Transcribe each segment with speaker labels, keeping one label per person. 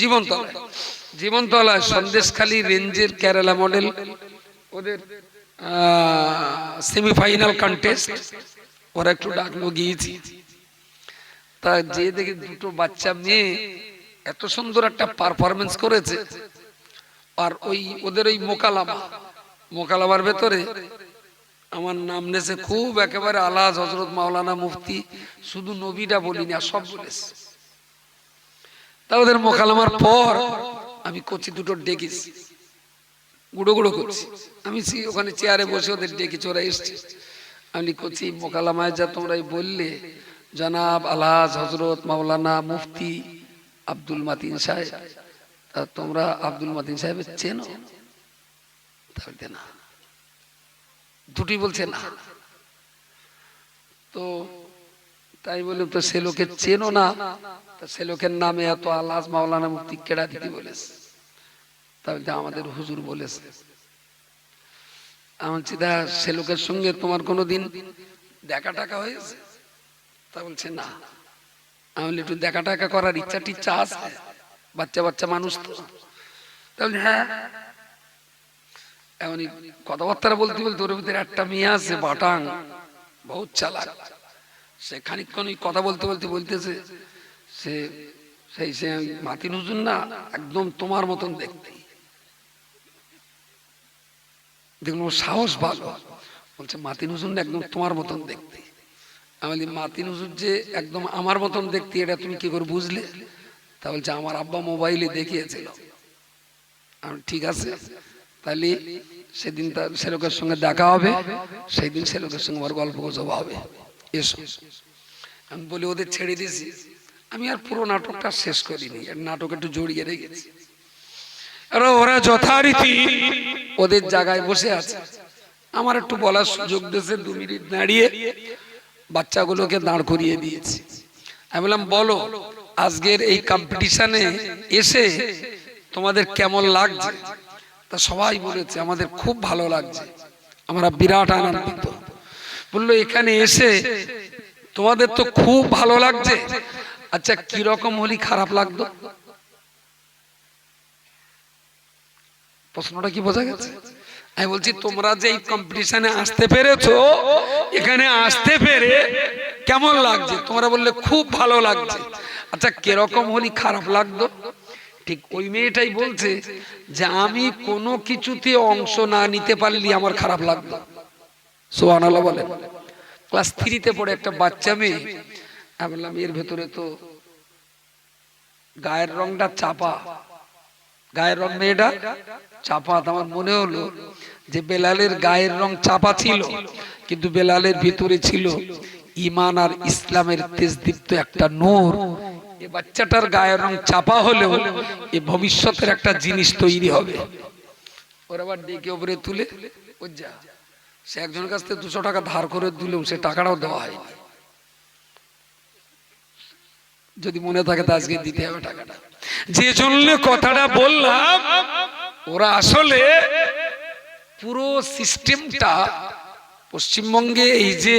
Speaker 1: জীবনতলায়। জীবনতলায় সন্দেশখালী রেঞ্জের কেরালা মডেল, ওদের সেমিফাইনাল কন্টেস্ট ওরা একটু ডাকলো, গিয়েছি। তা যে দেখে দুটো বাচ্চা মেয়ে এত সুন্দর একটা পারফরমেন্স করেছে, আর ওই, ওদের ওই মোকালামা, মোকালামার ভেতরে আমার নাম নেছে খুব একেবারে আলাজ হজরত মাওলানা মুফতি, শুধু নবীটা বলিনি, আর সব বলেছে। তা ওদের মোকালামার পর আমি কচি দুটো ডেকেছি। গুঁড়ো গুঁড়ো করছি। আমি ওখানে চেয়ারে বসে ওদের ডেকেছি ওরা এসছে। আমি কচি মোকালামায় যা তোমরাই বললে। জনাব আলহাজ হজরত মাওলানা মুফতি আব্দুল মাতিন সাহেব, তা তোমরা আব্দুল মাতিন সাহেবের চেনো? না। দুটি বলছে, না। তো তাই বললাম তো সে লোকের চেনো না? তা সে নামে এত আল্লাহ মাওলানা মুক্তি কেড়া দিতে বলেছে। তাহলে আমাদের হুজুর বলেছে। আমার চিদা সে লোকের সঙ্গে তোমার কোনো দিন দেখা টাকা হয়েছে? তা বলছে, না। আমি একটু দেখা টাকা করার ইচ্ছা টিচ্ছা আছে? বাচ্চা বাচ্চা মানুষ তো। তাহলে হ্যাঁ। এমনই কথাবার্তা বলতে বলতে ওর ভিতরে একটা মেয়ে আছে, বাটাং। বহুত চালাক। সে খানিকক্ষণ ওই কথা বলতে বলতে বলতেছে সে, সেই সে মাতিন হুজুর না, একদম তোমার মতন দেখতে। দেখুন, ওর সাহস ভালো। বলছে মাতিন হুজুর না, একদম তোমার মতন দেখতে। আমি বলি মাতিন হুজুর যে একদম আমার মতন দেখতে, এটা তুমি কি করে বুঝলে? তা বলছে, আমার আব্বা মোবাইলে দেখিয়েছিল। আমি ঠিক আছে, তাহলে সেদিন তার সে লোকের সঙ্গে দেখা হবে সেই দিন সে লোকের সঙ্গে আমার গল্প গুজব হবে। এসো। আমি বলি, ওদের ছেড়ে দিয়েছি আমি আর পুরো নাটকটা শেষ করিনি নাটক একটু জড়িয়ে রেখেছি। আর ওরা যথারীতি ওদের জায়গায় বসে আছে। আমার একটু বলার সুযোগ দিয়েছে, দু মিনিট দাঁড়িয়ে বাচ্চাগুলোকে দাঁড় করিয়ে দিয়েছি। আমি বললাম, বলো, আজকের এই কম্পিটিশনে এসে তোমাদের কেমন লাগছে? তা সবাই বলেছে, আমাদের খুব ভালো লাগছে। আমরা বিরাট আনন্দিত। বলল, এখানে এসে তোমাদের তো খুব ভালো লাগছে। আচ্ছা কীরকম হলি খারাপ লাগতো? প্রশ্নটা কি বোঝা গেছে? আমি বলছি, তোমরা যে এই কম্পিটিশনে আসতে পেরেছ, এখানে আসতে পেরে কেমন লাগছে? তোমরা বললে, খুব ভালো লাগছে। আচ্ছা কীরকম হলি খারাপ লাগতো? ঠিক ওই মেয়েটাই বলছে যে, আমি কোনো কিছুতে অংশ না নিতে পারলি আমার খারাপ লাগতো। সোহান আল্লাহ বলে। ক্লাস থ্রিতে পড়ে একটা বাচ্চা মেয়ে আমি বললাম, এর ভেতরে তো গায়ের রংটা চাপা। গায়ের রং মেয়েটা চাপা। আমার মনে হলো যে বেলালের গায়ের রং চাপা ছিল, কিন্তু বেলালের ভিতরে ছিল ইমান আর ইসলামের তেজদীপ্ত একটা নূর। এ বাচ্চাটার গায়ের রং চাপা হলেও এ ভবিষ্যতের একটা জিনিস তৈরি হবে। ওর আবার ডেকে ওপরে তুলে, ও যা, সে একজনের কাছ থেকে দুশো টাকা ধার করে দিলেও সে টাকাটাও দেওয়া হয়নি। যদি মনে থাকে তো আজকে দিতে হবে টাকাটা। যে জন্য কথাটা বললাম, ওরা আসলে পুরো সিস্টেমটা পশ্চিমবঙ্গে এই যে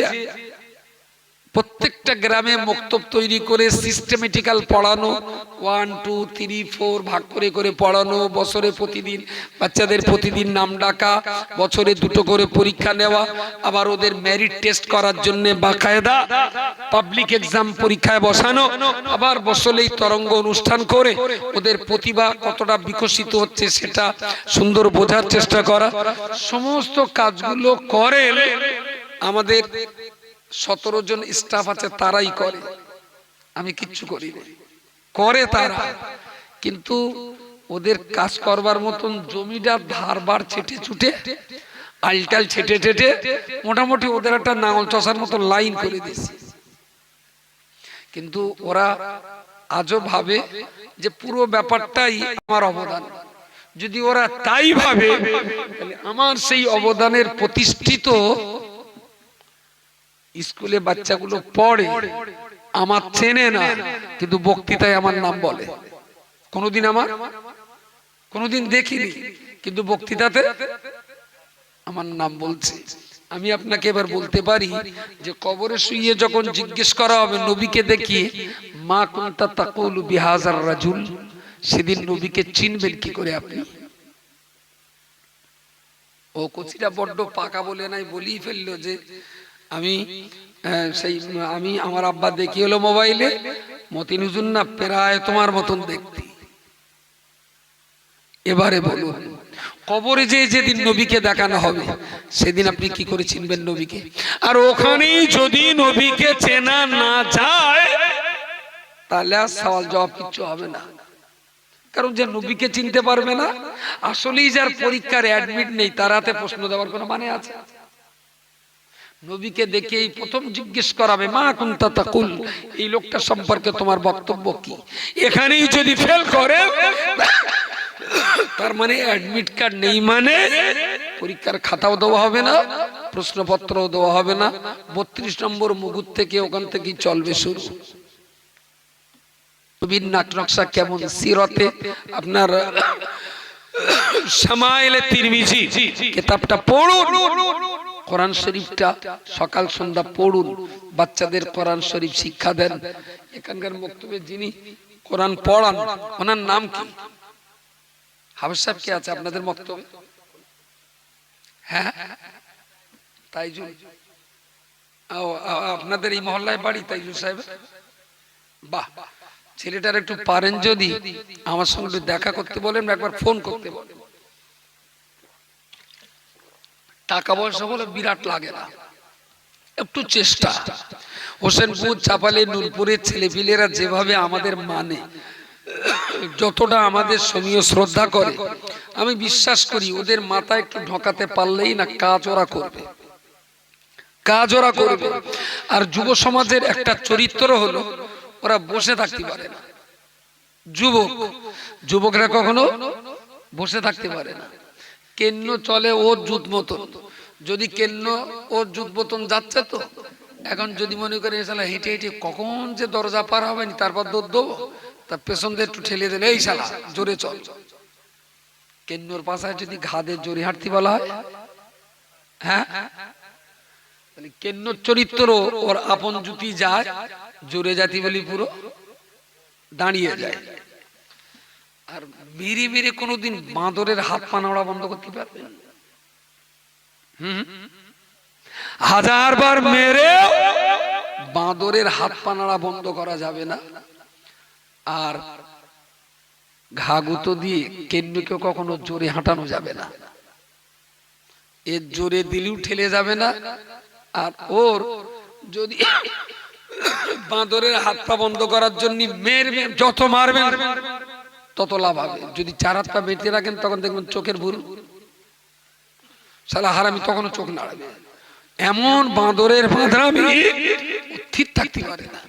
Speaker 1: প্রত্যেকটা গ্রামে মক্তব তৈরি করে সিস্টেমেটিক্যাল পড়ানো ওয়ান টু থ্রি ফোর ভাগ করে করে পড়ানো, বছরে প্রতিদিন বাচ্চাদের প্রতিদিন নাম ডাকা, বছরে দুটো করে পরীক্ষা নেওয়া, আবার ওদের মেরিট টেস্ট করার জন্য বাকায়দা পাবলিক এক্সাম পরীক্ষায় বসানো, আবার বছরেই তরঙ্গ অনুষ্ঠান করে ওদের প্রতিভা কতটা বিকশিত হচ্ছে সেটা সুন্দর বোঝার চেষ্টা করা। সমস্ত কাজগুলো করে আমাদের সতেরো জন স্টাফ আছে, তারাই করে। আমি কিচ্ছু করি করে তারা। কিন্তু ওদের কাজ করবার মতন জমিটা ধারবার ছেটে ছুটে, আলটাল ছেটে ছেটে মোটামুটি ওদের একটা নাঙল চষার মতো লাইন করে দিয়েছে। কিন্তু ওরা আজও ভাবে যে পুরো ব্যাপারটাই আমার অবদান। যদি ওরা তাই ভাবে আমার সেই অবদানের প্রতিষ্ঠিত স্কুলে বাচ্চাগুলো পড়ে, আমার চেনে না, কিন্তু বক্তৃতায় আমার নাম বলে। কোনোদিন আমার? কোনোদিন দেখিনি, কিন্তু বক্তৃতাতে আমার নাম বলছে। আমি আপনাকে এবার বলতে পারি যে কবরে শুইয়ে যখন জিজ্ঞেস করা হবে নবীকে দেখিয়ে মা কুন্তা তাকুল বিহাজার রাজুল? সেদিন নবীকে চিনবেন কি করে আপনি? ও কচিটা বড্ড পাকা বলে নাই বলেই ফেলল যে আমি সেই, আমি, আমার আব্বা দেখি হলো মোবাইলে, মতিন হুজুর না প্রায় তোমার মতন দেখতে। এবারে বলুন, কবরে যে যেদিন নবীকে দেখানো হবে, সেদিন আপনি কি করে চিনবেন নবীকে?
Speaker 2: আর ওখানেই যদি নবীকে চেনা না যায়,
Speaker 1: তাহলে আর সওয়াল জবাব কিচ্ছু হবে না। কারণ যে নবীকে চিনতে পারবে না, আসলেই যার পরীক্ষার অ্যাডমিট নেই, তার হাতে প্রশ্ন দেওয়ার কোনো মানে আছে? নবীকে দেখেই প্রথম জিজ্ঞেস করাবে, মা কুন্তা তাকুল? এই লোকটা সম্পর্কে তোমার বক্তব্য কি?
Speaker 2: এখানেই যদি ফেল করে,
Speaker 1: তার মানে অ্যাডমিট কার্ড নেই মানে পরীক্ষার খাতাও দেওয়া হবে না, প্রশ্নপত্রও দেওয়া হবে না, বত্রিশ নম্বর মুগুর থেকে ওখান থেকেই চলবে শুরু। নবীর নাটনকশা কেমন? সিরতে আপনার
Speaker 2: সামাইলে তিরমিজি,
Speaker 1: কিতাবটা পড়ুন। কোরআন শরীফটা সকাল সন্ধ্যা পড়ুন, বাচ্চাদের কোরআন শরীফ শিক্ষা দেন। এখানকার বক্তব্যে যিনি কোরআন পড়ান, ওনার নাম কি? হাফেজ সাহেব কে আছে আপনাদের বক্তব্যে? হ্যাঁ তাইজুল। আপনাদের এই মহল্লায় বাড়ি তাইজুল সাহেব? বাহ, ছেলেটার একটু পারেন যদি, আমার সঙ্গে দেখা করতে বলেন, একবার ফোন করতে বলেন। টাকা পয়সা বলে বিরাট লাগে না। একটু চেষ্টা। হোসেনপুর চাপালে নূরপুরের ছেলেপিলেরা যেভাবে আমাদের মানে যতটা আমাদের সমীয় শ্রদ্ধা করে, আমি বিশ্বাস করি ওদের মাথায় একটু ঢোকাতে পারলেই না কাজ ওরা করবে। কাজ ওরা করবে। আর যুব সমাজের একটা চরিত্র হলো, ওরা বসে থাকতে পারে না। যুবক। যুবকরা কখনো বসে থাকতে পারে না। কেন্ন চলে ওর জুত মতন। যদি কেন্ন ওর জুত মতন যাচ্ছে তো, এখন যদি মনে করে শালা হেঁটে হেঁটে কখন যে দরজা পার হবে নি, তারপর দৌড় দেবো তার পেছন দিয়ে একটু ঠেলে দিলে, এই শালা, জোরে চল। কেন্নর পাশায় যদি ঘাদের জোরে হাঁটতে বলা হয় হ্যাঁ? তাহলে কেন্নর চরিত্র ওর আপন জুতি যায়, জোরে জাতি বলি পুরো, দাঁড়িয়ে যায়। আর মেরে মেরে কোনোদিন বাঁদরের হাত পা নাড়া বন্ধ করতে পারবে
Speaker 2: হাজার বার মেরে
Speaker 1: বাঁদরের হাত পা নাড়া বন্ধ করা যাবে না। আর ঘাগুতো দিয়ে কেন্দ্রকে কখনো জোরে হাঁটানো যাবে না। এর জোরে দিলেও ঠেলে যাবে না। আর ওর যদি বাঁদরের হাত পা বন্ধ করার জন্য মেরবে, যত মারবেন তত লাভ হবে। যদি চার হাত পা বেঁধে রাখেন, তখন দেখবেন চোখের ভুল। সালা হারামি তখনও চোখ নাড়াবে। এমন বাঁদরের বাঁধরামি ঠিক থাকতে পারে না।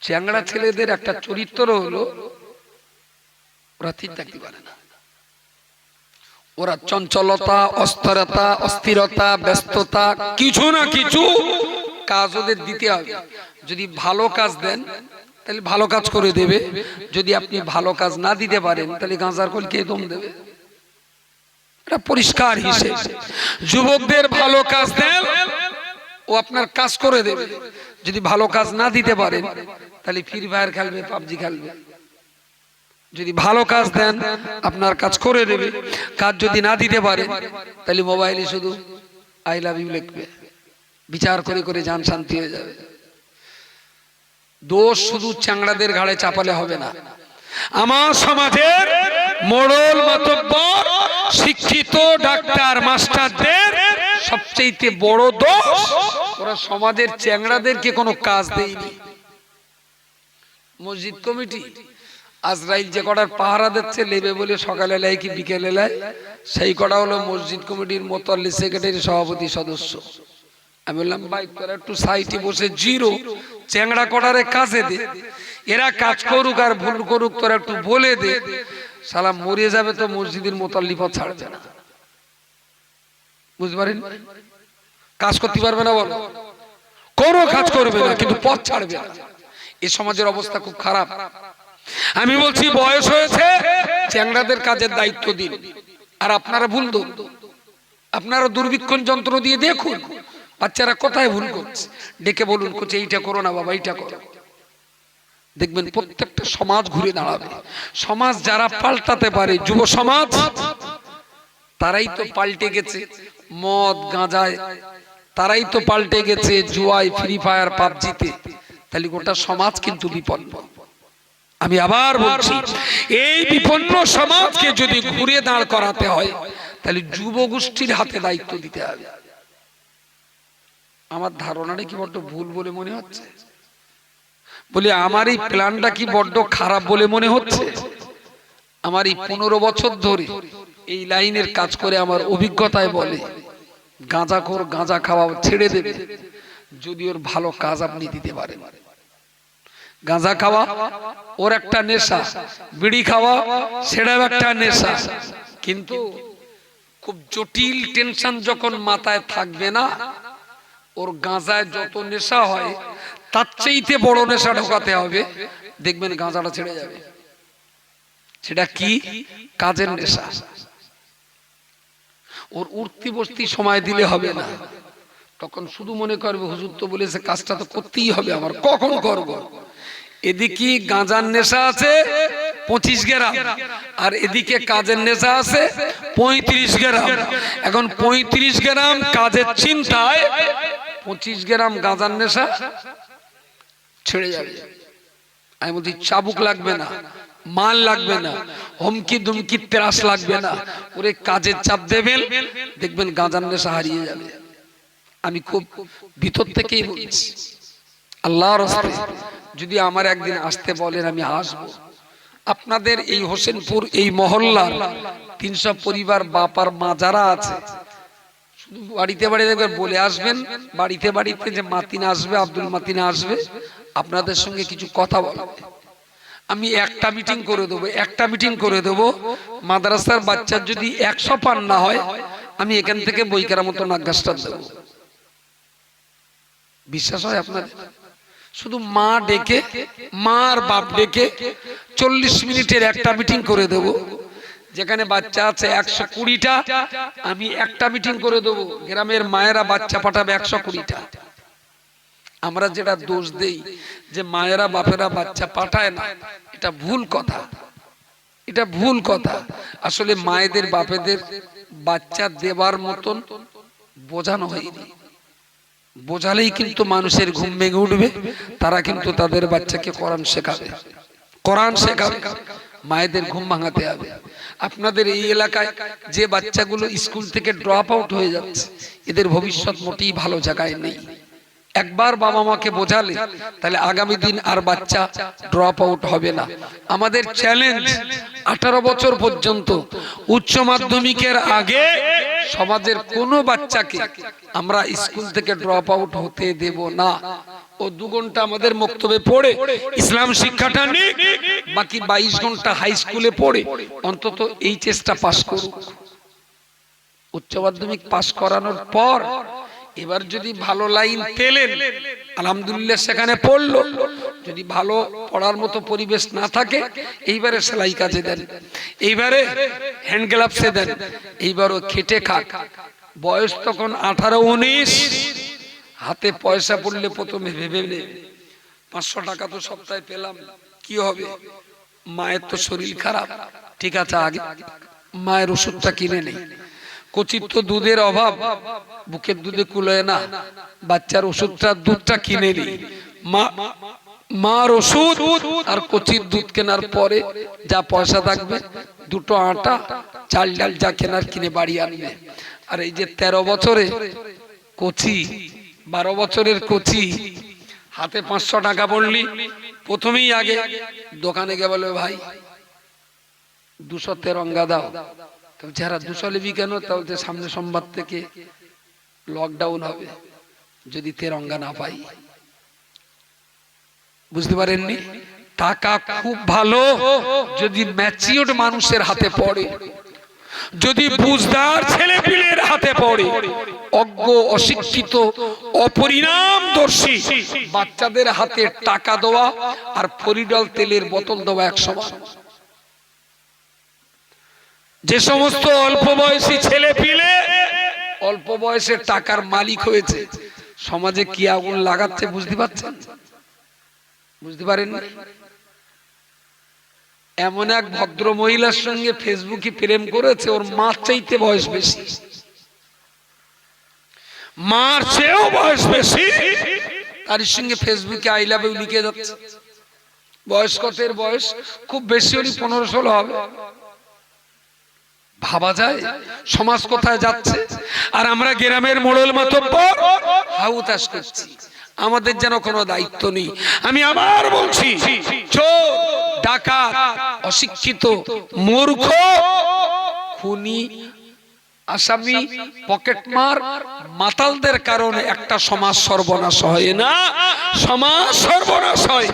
Speaker 1: চ্যাংড়া ছেলেদের একটা চরিত্র হলো, ওরা থাকতে পারে না। ওরা চঞ্চলতা, অস্থিরতা অস্থিরতা, ব্যস্ততা, কিছু না কিছু কাজ ওদের দিতে হবে। যদি ভালো কাজ দেন তাহলে ভালো কাজ করে দেবে। যদি আপনি ভালো কাজ না দিতে পারেন, তাহলে গাঁজার কল কে দম দেবে? এটা পরিষ্কার হিসেবে। যুবকদের ভালো কাজ দেন, ও আপনার কাজ করে দেবে। যদি ভালো কাজ না দিতে পারেন, তাহলে ফ্রি ফায়ার খেলবে, পাবজি খেলবে। যদি ভালো কাজ দেন, আপনার কাজ করে দেবে। কাজ যদি না দিতে পারে, তাহলে মোবাইলে শুধু আই লাভ ইউ লিখবে। বিচার করে করে যান, শান্তি হয়ে যাবে। দোষ শুধু চ্যাংড়াদের ঘাড়ে চাপালে হবে না।
Speaker 2: আমার সমাজের মোড়ল মাতব্বর শিক্ষিত ডাক্তার, মাস্টারদের
Speaker 1: সবচেয়ে বড় দোষ, ওরা সমাজের চ্যাংড়াদেরকে কোনো কাজ দেয়নি। মসজিদ কমিটি আজরাইল যে কটার পাহারা দিচ্ছে, লেবে বলে সকালে লাই কি বিকেলে লাই সেই কটা হলো মসজিদ কমিটির মোতাল্লি সেক্রেটারি সভাপতি সদস্য। আমি বললাম বাইক করে একটু সাইটে বসে জিরো, চ্যাংড়া কটারে কাজে দে। এরা কাজ করুক আর ভুল করুক, তোরা একটু বলে দে। সালা মরে যাবে তো মসজিদের মোতাল্লি পথ ছাড়বে না। বুঝতে পারেন? কাজ করতে পারবে না বলো। কোনো কাজ করবে না, কিন্তু পথ ছাড়বে এই সমাজের অবস্থা খুব খারাপ।
Speaker 2: আমি বলছি, বয়স হয়েছে,
Speaker 1: চ্যাংড়াদের কাজের দায়িত্ব দিন। আর আপনারা ভুল দোন আপনারা দুর্ভিক্ষণ যন্ত্র দিয়ে দেখুন বাচ্চারা কোথায় ভুল করছে? ডেকে বলুন করছে এইটা করো না বাবা, এইটা করো। দেখবেন প্রত্যেকটা সমাজ ঘুরে দাঁড়াবে। সমাজ যারা পাল্টাতে পারে, যুব সমাজ, তারাই তো পাল্টে গেছে। মদ, গাঁজায়, তারাই তো পাল্টে গেছে জুয়ায় ফ্রি ফায়ার পাবজিতে। তাহলে গোটা সমাজ কিন্তু বিপন্ন। আমি আবার বলছি, এই বিপন্ন সমাজকে যদি ঘুরে দাঁড় করাতে হয়, তাহলে যুব গোষ্ঠীর হাতে দায়িত্ব দিতে হবে। আমার ধারণাটা কি বড্ড ভুল বলে মনে হচ্ছে? বলি, আমার এই প্ল্যানটা কি বড্ড খারাপ বলে মনে হচ্ছে? আমার এই পনেরো বছর ধরে এই লাইনের কাজ করে আমার অভিজ্ঞতায় বলে গাঁজা খোর গাঁজা খাওয়া ছেড়ে দেবে, যদি ওর ভালো কাজ আপনি দিতে পারেন। গাঁজা খাওয়া, ওর একটা নেশা, বিড়ি খাওয়া, সেটাও একটা নেশা। কিন্তু খুব জটিল টেনশন যখন মাথায় থাকবে না ওর গাঁজায় যত নেশা হয়, তার চাইতে বড় নেশা ঢোকাতে হবে। দেখবেন গাঁজাটা ছেড়ে যাবে। সেটা কি? কাজের নেশা। ওর উঠতি বসতি সময় দিলে হবে না। তখন শুধু মনে করবে, হুজুর তো বলেছে কাজটা তো করতেই হবে আমার, কখন করব? এদিকে গাঁজার নেশা আছে, পঁচিশ গ্রাম। আর এদিকে কাজের নেশা আছে, পঁয়ত্রিশ গ্রাম। এখন পঁয়ত্রিশ গ্রাম কাজের চিন্তায় পঁচিশ গ্রাম গাঁজার নেশা ছেড়ে যাবে। আমি বলছি, চাবুক লাগবে না, মাল লাগবে না, হুমকি দুমকি ত্রাস লাগবে না। ওরে কাজের চাপ দেবেন, দেখবেন গাঁজার নেশা হারিয়ে যাবে। আমি খুব ভিতর থেকেই বলছি, আল্লাহর যদি আমার একদিন আসতে বলেন আমি আসব আপনাদের এই হোসেনপুর, এই মহল্লার তিনশো পরিবার বাপার মা যারা আছে বাড়িতে বাড়িতে একবার বলে আসবেন, বাড়িতে বাড়িতে যে মাতিন আসবে, আব্দুল মাতিন আসবে, আপনাদের সঙ্গে কিছু কথা বলবে আমি একটা মিটিং করে দেবো, একটা মিটিং করে দেবো। মাদ্রাসার বাচ্চার যদি একশো পান না হয়, আমি এখান থেকে বই কেরার মতো নাগাসটা দেবো। বিশ্বাস হয় আপনাদের শুধু মা ডেকে মা আর বাপ ডেকে চল্লিশ মিনিটের একটা মিটিং করে দেব। যেখানে বাচ্চা আছে একশো কুড়িটা, আমি একটা মিটিং করে দেবো। গ্রামের মায়েরা বাচ্চা পাঠাবে একশো কুড়িটা। আমরা যেটা দোষ দেই, যে মায়েরা বাপেরা বাচ্চা পাঠায় না, এটা ভুল কথা। এটা ভুল কথা। আসলে মায়েদের বাপেদের বাচ্চা দেবার মতন বোঝানো হয়নি। বোঝালেই কিন্তু মানুষের ঘুম ভেঙে উঠবে, তারা কিন্তু তাদের বাচ্চাকে কোরআন শেখাবে। কোরআন শেখাবে, মায়েদের ঘুম ভাঙাতে হবে। আপনাদের এই এলাকায় যে বাচ্চাগুলো স্কুল থেকে ড্রপ আউট হয়ে যাচ্ছে, এদের ভবিষ্যৎ মোটেই ভালো জায়গায় নেই। একবার বাবা মাকে বোঝালে, তাহলে আগামী দিন আর বাচ্চা ড্রপ আউট হবে না। আমাদের চ্যালেঞ্জ আঠারো বছর পর্যন্ত উচ্চ মাধ্যমিকের আগে সমাজের কোনো বাচ্চাকে আমরা স্কুল থেকে ড্রপ আউট হতে দেব না। ও দু ঘণ্টা আমাদের বক্তব্যে পড়ে। ইসলাম শিক্ষাটা নিক, বাকি বাইশ ঘণ্টা হাই স্কুলে পড়ে। অন্তত এইচএসটা পাস করুক। উচ্চ মাধ্যমিক পাস করানোর পর, এবার যদি ভালো লাইন পেলেন, আলহামদুলিল্লাহ সেখানে পড়ল। যদি ভালো পড়ার মতো পরিবেশ না থাকে, এইবারে সেলাই কাজে দেন। এইবারে হ্যান্ড গ্লাভসে দেন। এইবারও খেটে খাক। বয়স তখন আঠারো, উনিশ। হাতে পয়সা পড়লে প্রথমে ভেবে নেবে পাঁচশো টাকা তো সপ্তাহে পেলাম, কি হবে? মায়ের তো শরীর খারাপ। ঠিক আছে, আগে মায়ের ওষুধটা কিনে নেই। কচির তো দুধের অভাব, বুকের দুধে কুলোয় না। বাচ্চার ওষুধটা, দুধটা কিনে নি মা, মার ওষুধ আর কচির দুধ কেনার পরে যা পয়সা থাকবে, দুটো আটা, চাল ডাল যা কেনার কিনে বাড়ি আনবে। আর এই যে তেরো বছরে কচি বারো বছরের কচি, হাতে পাঁচশো টাকা পড়লি। প্রথমেই আগে দোকানে গিয়ে বলবে ভাই দুশো তেরঙ্গা দাও। যারা দুশো লিবি কেন? তাহলে সামনে সোমবার থেকে লকডাউন হবে, যদি তেরঙ্গা না পাই। বুঝতে পারেননি? টাকা খুব ভালো, যদি ম্যাচিওর মানুষের হাতে পড়ে। যদি বুঝদার ছেলে পিলের হাতে পড়ে অজ্ঞ অশিক্ষিত অপরিণামদর্শী বাচ্চাদের হাতে টাকা দেওয়া আর পরিডল তেলের বোতল দেওয়া এক সমান যে সমস্ত অল্প বয়সী ছেলে পিলে অল্প বয়সে টাকার মালিক হয়েছে সমাজে কি আগুন লাগাচ্ছে বুঝতে পারছেন? বুঝতে পারেন এমন এক ভদ্র মহিলার সঙ্গে ফেসবুকে প্রেম করেছে, ওর মা চাইতে বয়স বেশি।
Speaker 2: মার চেয়েও বয়স বেশি।
Speaker 1: তার সঙ্গে ফেসবুকে আই লাভ লিখে যাচ্ছে। বয়স বয়স? খুব বেশি হলে পনেরো ষোলো হবে। ভাবা যায়, সমাজ কোথায় যাচ্ছে?
Speaker 2: আর আমরা গ্রামের মোড়ল মাতব্বর
Speaker 1: হাউতাস করছি। আমাদের যেন কোনো দায়িত্ব নেই।
Speaker 2: আমি আবার বলছি,
Speaker 1: চোর! ডাকাত অশিক্ষিত মূর্খ, খুনি, আসামি পকেটমার মাতালদের কারণে একটা সমাজ সর্বনাশ হয়
Speaker 2: না? সমাজ সর্বনাশ হয়।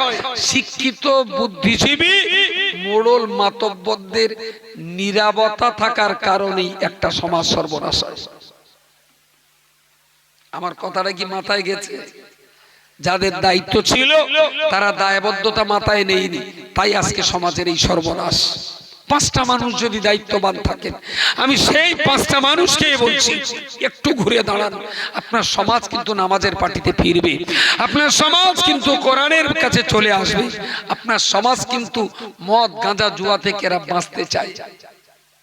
Speaker 1: শিক্ষিত, বুদ্ধিজীবী, মোড়ল মাতব্বরদের নিরাপত্তা থাকার কারণেই একটা সমাজ সর্বনাশ হয়। আমার কথাটা কি মাথায় গেছে? যাদের দায়িত্ব ছিল, তারা দায়বদ্ধতা মাথায় নেয়নি। তাই আজকে সমাজের এই সর্বনাশ। পাঁচটা মানুষ যদি দায়িত্ববান থাকেন, আমি সেই পাঁচটা মানুষকে বলছি, একটু ঘুরে দাঁড়ান। আপনার সমাজ কিন্তু নামাজের পার্টিতে ফিরবে। আপনার সমাজ কিন্তু কোরআনের কাছে চলে আসবে। আপনার সমাজ কিন্তু মদ, গাঁজা, জুয়া থেকে এরা বাঁচতে চায়।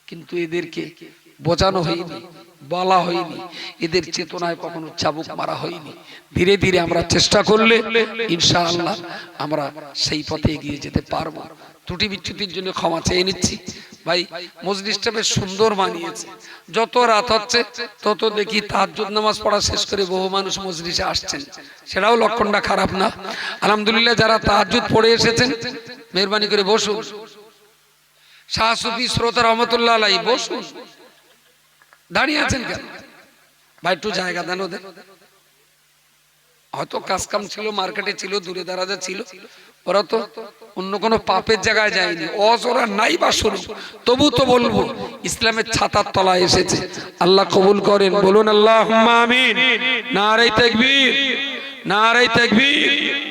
Speaker 1: কিন্তু এদেরকে বোঝানো হয়নি। বলা হয়নি। এদের চেতনায় কখনো চাবুক মারা হয়নি। ধীরে ধীরে আমরা চেষ্টা করলে, ইনশাআল্লাহ আমরা সেই পথে এগিয়ে যেতে পারব। ত্রুটি বিচ্যুতির জন্য ক্ষমা চেয়ে নিচ্ছি। ভাই মসজিদটা বেশ সুন্দর বানিয়েছে যত রাত হচ্ছে, তত দেখি তাহাজ্জুদ নামাজ পড়া শেষ করে বহু মানুষ মসজিদে আসছেন। সেটাও লক্ষণটা খারাপ না। আলহামদুলিল্লাহ যারা তাহাজ্জুদ পড়ে এসেছেন, মেহরবানি করে বসুন। শাহ সুফি শ্রোতা রহমতুল্লাহ আলাই বসুন। দাঁড়িয়ে আছেন কেন? ভাই, একটু জায়গা দেন ওদের। হয়তো কাজ কাম ছিল, মার্কেটে ছিল, দূরে দারাজা ছিল। ওরা তো অন্য কোনো পাপের জায়গায় যায়নি। অজ ওরা নাই বা শুনুক তবু তো বলব, ইসলামের ছাতার তলায় এসেছে। আল্লাহ কবুল করেন। বলুন আল্লাহ আমিন। নারাই তাকবীর। নারাই তাকবীর।